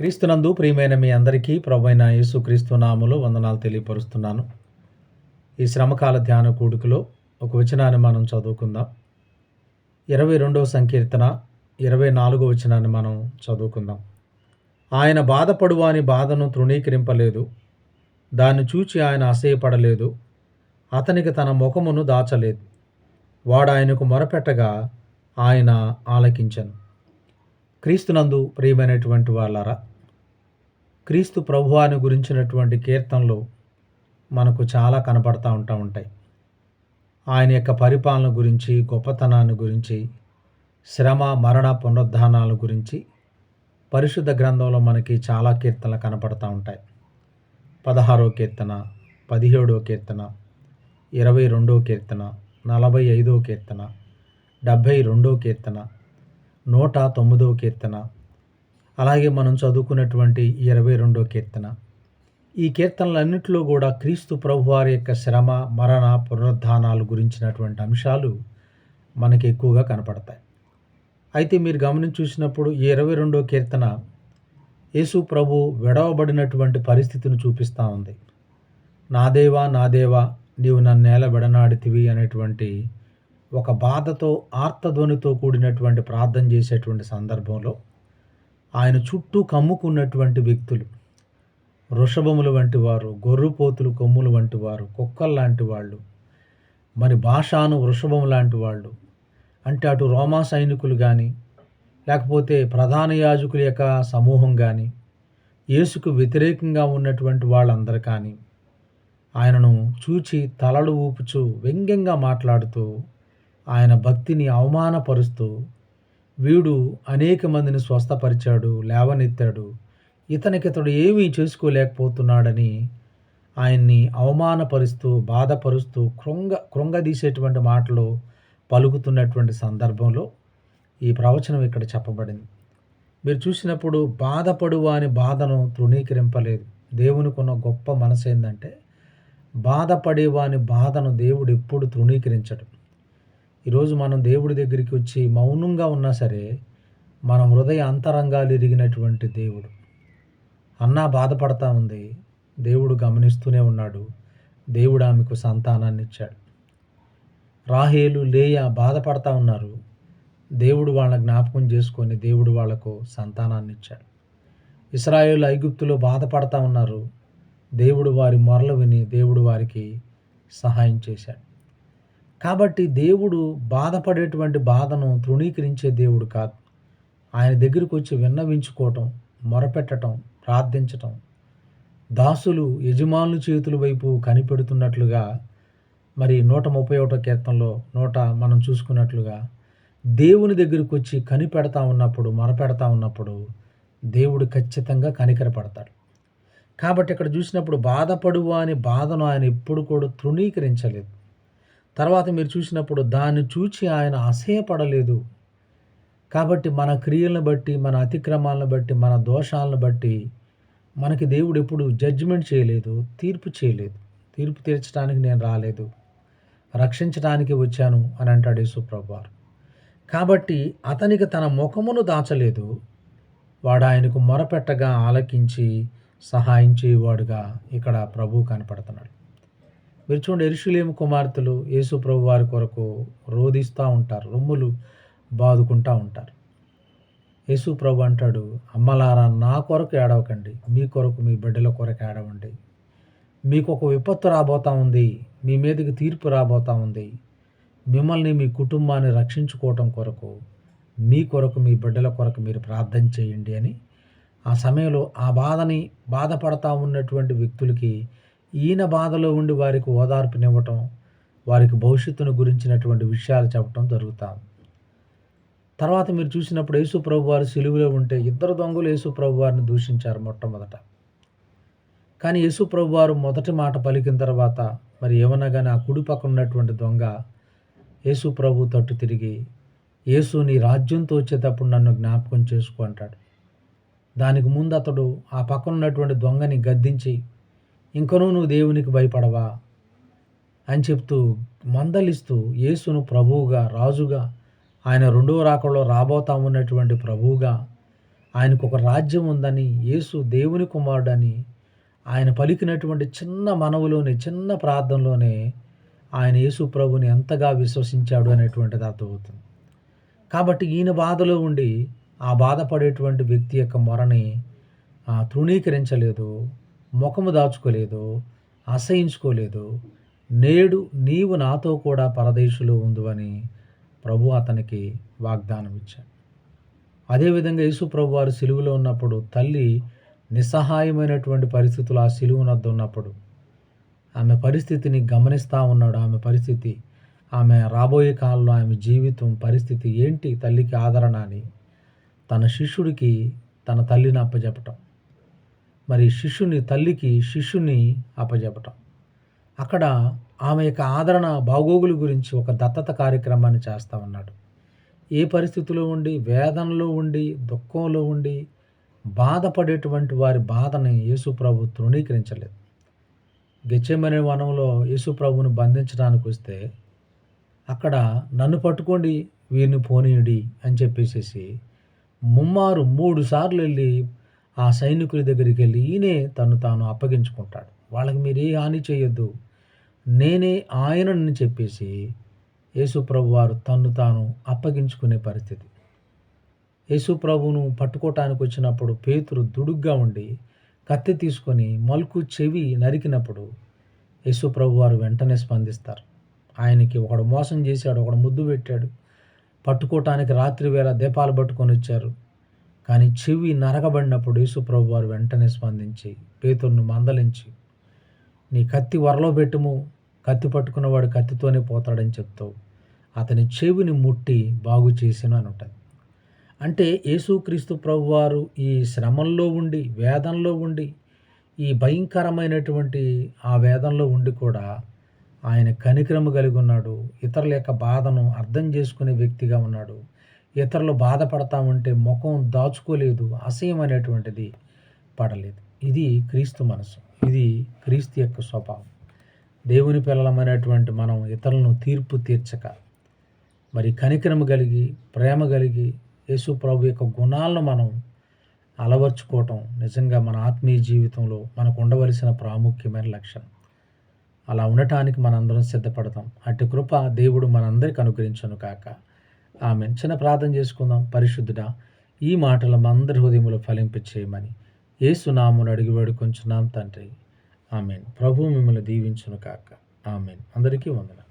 క్రీస్తునందు ప్రియమైన మీ అందరికీ ప్రభైన యేసుక్రీస్తు నాములో వందనాలు తెలియపరుస్తున్నాను. ఈ శ్రమకాల ధ్యాన కూడుకులో ఒక వచనాన్ని మనం చదువుకుందాం. ఇరవై రెండవ సంకీర్తన ఇరవై నాలుగో వచనాన్ని మనం చదువుకుందాం. ఆయన బాధపడువాని బాధను తృణీకరింపలేదు. దాన్ని చూచి ఆయన అసహ్యపడలేదు. అతనికి తన ముఖమును దాచలేదు. వాడు ఆయనకు మొరపెట్టగా ఆయన ఆలకించను. క్రీస్తునందు ప్రియమైనటువంటి వాళ్ళారా క్రీస్తు ప్రభువాని గురించినటువంటి కీర్తనలు మనకు చాలా కనపడతా ఉంటా ఉంటాయి. ఆయన యొక్క పరిపాలన గురించి గొప్పతనాన్ని గురించి శ్రమ మరణ పునరుద్ధానాల గురించి పరిశుద్ధ గ్రంథంలో మనకి చాలా కీర్తనలు కనపడతా ఉంటాయి. పదహారో కీర్తన పదిహేడో కీర్తన ఇరవై రెండో కీర్తన నలభై ఐదో కీర్తన డెబ్భై రెండో కీర్తన నూట తొమ్మిదో కీర్తన అలాగే మనం చదువుకున్నటువంటి ఈ ఇరవై రెండో కీర్తన. ఈ కీర్తనలన్నింటిలో కూడా క్రీస్తు ప్రభువారి యొక్క శ్రమ మరణ పునరుద్ధానాలు గురించినటువంటి అంశాలు మనకి ఎక్కువగా కనపడతాయి. అయితే మీరు గమనించి చూసినప్పుడు ఈ ఇరవై రెండో కీర్తన యేసు ప్రభు విడవబడినటువంటి పరిస్థితిని చూపిస్తూ ఉంది. నా దేవా నా దేవా నీవు నన్నేల విడనాడితివి అనేటువంటి ఒక బాధతో ఆర్తధ్వనితో కూడినటువంటి ప్రార్థన చేసేటువంటి సందర్భంలో ఆయన చుట్టూ కమ్ముకున్నటువంటి వ్యక్తులు. వృషభములు వంటి వారు గొర్రుపోతులు కొమ్ములు వంటి వారు కుక్కలు లాంటి వాళ్ళు. మరి భాషాను వృషభం లాంటి వాళ్ళు. అంటే అటు రోమా సైనికులు కానీ లేకపోతే ప్రధాన యాజకుల యొక్క సమూహం కానీ యేసుకు వ్యతిరేకంగా ఉన్నటువంటి వాళ్ళందరూ కానీ ఆయనను చూచి తలలు ఊపుచూ వ్యంగ్యంగా మాట్లాడుతూ ఆయన భక్తిని అవమానపరుస్తూ వీడు అనేక మందిని స్వస్థపరిచాడు లేవనెత్తాడు. ఇతనికి ఇతడు ఏమీ చేసుకోలేకపోతున్నాడని ఆయన్ని అవమానపరుస్తూ బాధపరుస్తూ కృంగ కృంగదీసేటువంటి మాటలు పలుకుతున్నటువంటి సందర్భంలో ఈ ప్రవచనం ఇక్కడ చెప్పబడింది. మీరు చూసినప్పుడు బాధపడు అని బాధను తృణీకరింపలేదు. దేవునికి ఉన్న గొప్ప మనసు ఏంటంటే బాధపడేవాని బాధను దేవుడు ఎప్పుడు తృణీకరించడు. ఈరోజు మనం దేవుడి దగ్గరికి వచ్చి మౌనంగా ఉన్నా సరే మన హృదయ అంతరంగాలు ఎరిగినటువంటి దేవుడు. అన్నా బాధపడతా ఉంది. దేవుడు గమనిస్తూనే ఉన్నాడు. దేవుడు ఆమెకు సంతానాన్ని ఇచ్చాడు. రాహేలు లేయ బాధపడతా ఉన్నారు. దేవుడు వాళ్ళ జ్ఞాపకం చేసుకొని దేవుడు వాళ్ళకు సంతానాన్ని ఇచ్చాడు. ఇస్రాయేల్ ఐగుప్తులో బాధపడతా ఉన్నారు. దేవుడు వారి మొరలు విని దేవుడు వారికి సహాయం చేశాడు. కాబట్టి దేవుడు బాధపడేటువంటి బాధను తృణీకరించే దేవుడు కాదు. ఆయన దగ్గరికి వచ్చి విన్నవించుకోవటం మొరపెట్టడం ప్రార్థించటం. దాసులు యజమానుల చేతుల వైపు కనిపెడుతున్నట్లుగా మరి నూట ముప్పై ఒకటో కీర్తనలో నూట మనం చూసుకున్నట్లుగా దేవుని దగ్గరికి వచ్చి కనిపెడతా ఉన్నప్పుడు మొరపెడతా ఉన్నప్పుడు దేవుడు ఖచ్చితంగా కనికరపడతాడు. కాబట్టి ఇక్కడ చూసినప్పుడు బాధపడువా అని బాధను ఆయన ఎప్పుడు కూడా తృణీకరించలేదు. తర్వాత మీరు చూసినప్పుడు దాన్ని చూచి ఆయన అసహ్యపడలేదు. కాబట్టి మన క్రియలను బట్టి మన అతిక్రమాలను బట్టి మన దోషాలను బట్టి మనకి దేవుడు ఎప్పుడు జడ్జిమెంట్ చేయలేదు తీర్పు చేయలేదు. తీర్పు తీర్చడానికి నేను రాలేదు. రక్షించడానికి వచ్చాను అని అంటాడు యేసుప్రభువారు కాబట్టి అతనికి తన ముఖమును దాచలేదు. వాడు ఆయనకు మొరపెట్టగా ఆలకించి సహాయం చేయవాడుగా ఇక్కడ ప్రభు కనపడుతున్నాడు. మీరు చూడండి ఎరుషులేము కుమార్తెలు యేసు ప్రభు వారి కొరకు రోధిస్తూ ఉంటారు రొమ్ములు బాదుకుంటూ ఉంటారు. యేసు ప్రభు అంటాడు అమ్మలారా నా కొరకు ఏడవకండి మీ కొరకు మీ బిడ్డల కొరకు ఏడవండి. మీకు ఒక విపత్తు రాబోతా ఉంది మీ మీదకి తీర్పు రాబోతా ఉంది. మిమ్మల్ని మీ కుటుంబాన్ని రక్షించుకోవటం కొరకు మీ కొరకు మీ బిడ్డల కొరకు మీరు ప్రార్థన చేయండి అని ఆ సమయంలో ఆ బాధని బాధపడతా ఉన్నటువంటి వ్యక్తులకి ఈయన బాధలో ఉండి వారికి ఓదార్పునివ్వటం వారికి భవిష్యత్తును గురించినటువంటి విషయాలు చెప్పటం జరుగుతాం తర్వాత మీరు చూసినప్పుడు యేసు ప్రభు వారు సిలువులో ఉంటే ఇద్దరు దొంగలు యేసు ప్రభు వారిని దూషించారు మొట్టమొదట. కానీ యేసు ప్రభు వారు మొదటి మాట పలికిన తర్వాత మరి ఏమనగానే కానీ ఆ కుడి పక్కన ఉన్నటువంటి దొంగ యేసు ప్రభు తట్టు తిరిగి యేసు నీ రాజ్యంతో వచ్చేటప్పుడు నన్ను జ్ఞాపకం చేసుకో అంటాడు. దానికి ముందు అతడు ఆ పక్కన ఉన్నటువంటి దొంగని గద్దించి ఇంకనూ నువ్వు దేవునికి భయపడవా? అని చెప్తూ మందలిస్తూ యేసును ప్రభువుగా రాజుగా ఆయన రెండవ రాకలో రాబోతా ఉన్నటువంటి ప్రభువుగా ఆయనకు ఒక రాజ్యం ఉందని యేసు దేవుని కుమారుడని ఆయన పలికినటువంటి చిన్న మనవులోనే చిన్న ప్రార్థనలోనే ఆయన యేసు ప్రభుని ఎంతగా విశ్వసించాడు అనేటువంటిది అర్థమవుతుంది. కాబట్టి ఈయన బాధలో ఉండి ఆ బాధపడేటువంటి వ్యక్తి యొక్క మొరని తృణీకరించలేదు. ముఖము దాచుకోలేదు అసహించుకోలేదు. నేడు నీవు నాతో కూడా పరదేశులో ఉందని ప్రభు అతనికి వాగ్దానం ఇచ్చాడు అదేవిధంగా యేసు ప్రభు వారు సిలువలో ఉన్నప్పుడు తల్లి నిస్సహాయమైనటువంటి పరిస్థితులు ఆ సిలువునద్దు ఉన్నప్పుడు ఆమె పరిస్థితిని గమనిస్తూ ఉన్నాడు. ఆమె పరిస్థితి ఆమె రాబోయే కాలంలో ఆమె జీవితం పరిస్థితి ఏంటి? తల్లికి ఆదరణ అని తన శిష్యుడికి తన తల్లిని అప్పచెప్పటం మరి శిష్యుని తల్లికి శిష్యుని అప్పచెప్పటం అక్కడ ఆమె యొక్క ఆదరణ బాగోగుల గురించి ఒక దత్తత కార్యక్రమాన్ని చేస్తూ ఉన్నాడు. ఏ పరిస్థితిలో ఉండి వేదనలో ఉండి దుఃఖంలో ఉండి బాధపడేటువంటి వారి బాధని యేసుప్రభు తృణీకరించలేదు. గెచ్చెమనే వనంలో యేసుప్రభుని బంధించడానికి వస్తే అక్కడ నన్ను పట్టుకోండి వీరిని పోనీయుడి అని చెప్పేసేసి ముమ్మారు మూడు సార్లు వెళ్ళి ఆ సైనికుల దగ్గరికి వెళ్ళి ఈయనే తను తాను అప్పగించుకుంటాడు. వాళ్ళకి మీరు ఏ హాని చేయొద్దు. నేనే ఆయనని చెప్పేసి యేసుప్రభు వారు తన్ను తాను అప్పగించుకునే పరిస్థితి. యేసుప్రభును పట్టుకోవటానికి వచ్చినప్పుడు పేతురు దుడుగ్గా ఉండి కత్తి తీసుకొని మలుకు చెవి నరికినప్పుడు యేసుప్రభు వారు వెంటనే స్పందిస్తారు. ఆయనకి ఒకడు మోసం చేశాడు ఒకడు ముద్దు పెట్టాడు. పట్టుకోవటానికి రాత్రి వేళ దీపాలు పట్టుకొని వచ్చారు. కానీ చెవి నరకబడినప్పుడు యేసుప్రభు వారు వెంటనే స్పందించి పేతుర్ను మందలించి నీ కత్తి వరలో పెట్టుము కత్తి పట్టుకున్నవాడు కత్తితోనే పోతాడని చెప్తావు. అతని చెవిని ముట్టి బాగు చేసిన అని ఉంటుంది. అంటే యేసుక్రీస్తు ప్రభువారు ఈ శ్రమంలో ఉండి వేదంలో ఉండి ఈ భయంకరమైనటువంటి ఆ వేదంలో ఉండి కూడా ఆయన కనికరము కలిగి ఉన్నాడు. ఇతరుల యొక్క బాధను అర్థం చేసుకునే వ్యక్తిగా ఉన్నాడు. ఇతరులు బాధపడతా ఉంటే ముఖం దాచుకోలేదు అసహ్యం అనేటువంటిది పడలేదు. ఇది క్రీస్తు మనసు. ఇది క్రీస్తు యొక్క స్వభావం. దేవుని పిల్లలమైనటువంటి మనం ఇతరులను తీర్పు తీర్చక మరి కనికరము కలిగి ప్రేమ కలిగి యేసు ప్రభు యొక్క గుణాలను మనం అలవర్చుకోవటం నిజంగా మన ఆత్మీయ జీవితంలో మనకు ఉండవలసిన ప్రాముఖ్యమైన లక్షణం. అలా ఉండటానికి మనందరం సిద్ధపడతాం. అటు కృప దేవుడు మనందరికి అనుగ్రహించను కాక ఆమె చిన్న ప్రార్థన చేసుకుందాం. పరిశుద్ధుడా ఈ మాటలు అందరి హృదయంలో ఫలింపచేయమని ఏసునామును అడిగి వేడుకొంచున్నాం తండ్రి. ఆమెన్. ప్రభు మిమ్మల్ని దీవించును కాక ఆమెన్. అందరికీ వందన